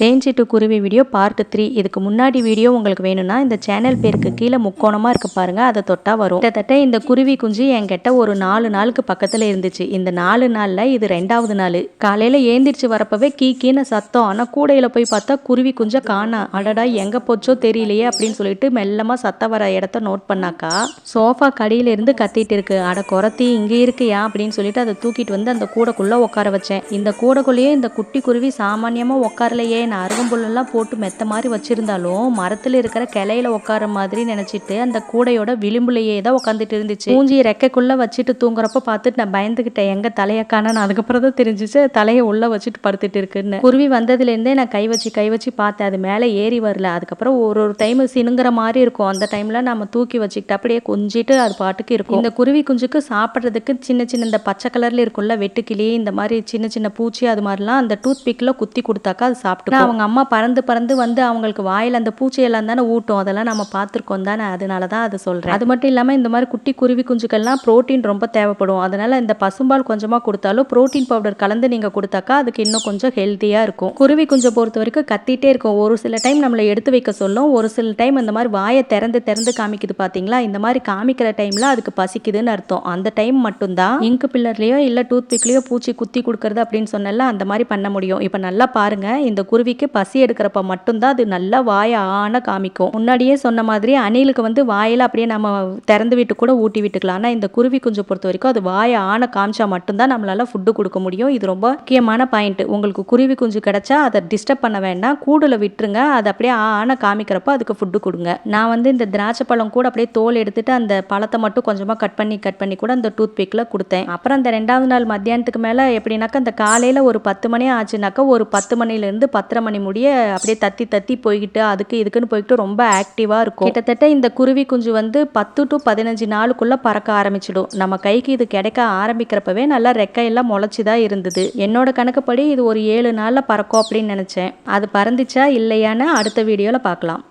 தேன்சிட்டு குருவி video part three இதுக்கு முன்னாடி வீடியோ உங்களுக்கு வேணும்னா இந்த சேனல் பேருக்கு கீழே முக்கோணமாக இருக்க பாருங்க. அதை தொட்டா வரும். கிட்டத்தட்ட இந்த குருவி குஞ்சு என்கிட்ட ஒரு நாலு நாளுக்கு பக்கத்தில் இருந்துச்சு. இந்த நாலு நாளில் இது ரெண்டாவது நாள். காலையில் ஏந்திரிச்சு வரப்பவே கீ கீன்னு சத்தம். ஆனால் கூடையில் போய் பார்த்தா குருவி குஞ்சை காணா. அடடா எங்கே போச்சோ தெரியலையே அப்படின்னு சொல்லிட்டு மெல்லமாக சத்தம் வர இடத்த நோட் பண்ணாக்கா சோஃபா கடியிலிருந்து கத்திட்டு இருக்கு. அட குறத்தி இங்கே இருக்கியா அப்படின்னு சொல்லிட்டு அதை தூக்கிட்டு வந்து அந்த கூடைக்குள்ளே உட்கார வச்சேன். இந்த கூடைக்குள்ளேயே இந்த குட்டி குருவி சாமானியமாக உட்காரலையே நான் அருகம்புல்லெல்லாம் போட்டு மெத்த மாதிரி வச்சிருந்தாலும் மரத்தில் இருக்கிற கிளையில உட்கார மாதிரி நினைச்சிட்டு அந்த கூடையோட விளிம்புலையே தான் உட்காந்துட்டு இருந்துச்சு. மூஞ்சி ரெக்கைக்குள்ள வச்சுட்டு தூங்குறப்ப பார்த்துட்டு நான் பயந்துக்கிட்டேன் எங்க தலையை காண அதுக்கப்புறம் தான் தெரிஞ்சிச்சு தலையை உள்ள வச்சுட்டு படுத்துட்டு இருக்குன்னு. குருவி வந்ததுலேருந்தே நான் கை வச்சு கை வச்சு பார்த்தேன். அது மேலே ஏறி வரல. அதுக்கப்புறம் ஒரு ஒரு டைம் சினுங்கிற மாதிரி இருக்கும். அந்த டைம்ல நம்ம தூக்கி வச்சுக்கிட்டு அப்படியே கொஞ்சிட்டு அது பாட்டுக்கு இருக்கும். இந்த குருவி குஞ்சுக்கு சாப்பிட்றதுக்கு சின்ன சின்ன இந்த பச்சை கலர்ல இருக்கும்ல வெட்டுக்கிளி இந்த மாதிரி சின்ன சின்ன பூச்சி அது மாதிரிலாம் அந்த டூத் பிக்ல குத்தி கொடுத்தாக்கா அது சாப்பிட்டு அவங்க அம்மா பறந்து பறந்து வந்து அவங்களுக்கு வாயில் அந்த பூச்சியெல்லாம் தானே ஊட்டும். அதெல்லாம் நம்ம பார்த்துருக்கோம் தானே. அதனால தான் அதை சொல்கிறேன் அது மட்டும் இல்லாமல் இந்த மாதிரி குட்டி குருவி குஞ்சுக்கள்லாம் ப்ரோட்டீன் ரொம்ப தேவைப்படும். அதனால இந்த பசும்பால் கொஞ்சமாக கொடுத்தாலும் ப்ரோட்டீன் பவுடர் கலந்து நீங்கள் கொடுத்தாக்கா அதுக்கு இன்னும் கொஞ்சம் ஹெல்த்தியாக இருக்கும். குருவி குஞ்சை பொறுத்த வரைக்கும் கத்திட்டே இருக்கும். ஒரு சில டைம் நம்மளை எடுத்து வைக்க சொல்லும். ஒரு சில டைம் இந்த மாதிரி வாயை திறந்து திறந்து காமிக்குது பார்த்தீங்களா இந்த மாதிரி காமிக்கிற டைமில் அதுக்கு பசிக்குதுன்னு அர்த்தம். அந்த டைம் மட்டும்தான் இங்கு பில்லர்லையோ இல்லை டூத் பிக்லையோ பூச்சி குத்தி கொடுக்கறது அப்படின்னு சொன்னல அந்த மாதிரி பண்ண முடியும். இப்போ நல்லா பாருங்க. இந்த குருவிக்கு பசி எடுக்கிறப்ப மட்டும்தான் அது நல்லா வாயை ஆன காமிக்கும். முன்னாடியே சொன்ன மாதிரி அணிலுக்கு வந்து வாயில் அப்படியே நம்ம திறந்து விட்டு கூட ஊட்டி விட்டுக்கலாம். ஆனால் இந்த குருவி குஞ்சு பொறுத்த வரைக்கும் அது வாயை ஆன காமிச்சா மட்டும்தான் நம்மளால ஃபுட்டு கொடுக்க முடியும். இது ரொம்ப முக்கியமான பாயிண்ட் உங்களுக்கு குருவி குஞ்சு கிடைச்சா அதை டிஸ்டர்ப் பண்ண வேண்டாம். கூடுல விட்டுருங்க. அது அப்படியே ஆ ஆன காமிக்கிறப்ப அதுக்கு ஃபுட்டு கொடுங்க. நான் வந்து இந்த திராட்சை பழம் கூட அப்படியே தோல் எடுத்துட்டு அந்த பழத்தை மட்டும் கொஞ்சமாக கட் பண்ணி கட் பண்ணி கூட அந்த டூத் பிக்கில் கொடுத்தேன். அப்புறம் அந்த ரெண்டாவது நாள் மத்தியானத்துக்கு மேலே எப்படின்னாக்கா அந்த காலையில் ஒரு பத்து மணி ஆச்சுனாக்கா ஒரு பத்து மணிலேருந்து பத்தரை மணி முடிய அப்படியே தத்தி தத்தி போய்கிட்டு அதுக்கு இதுக்குன்னு போய்கிட்டு ரொம்ப ஆக்டிவாக இருக்கும். கிட்டத்தட்ட இந்த குருவி குஞ்சு வந்து பத்து டு பதினஞ்சு நாளுக்குள்ளே பறக்க ஆரம்பிச்சிடும். நம்ம கைக்கு இது கிடைக்க ஆரம்பிக்கிறப்பவே நல்லா ரெக்கையெல்லாம் முளைச்சி தான் இருந்தது. என்னோட கணக்குப்படி இது ஒரு ஏழு நாளில் பறக்கும் அப்படின்னு நினச்சேன். அது பறந்துச்சா இல்லையான்னு அடுத்த வீடியோவில் பார்க்கலாம்.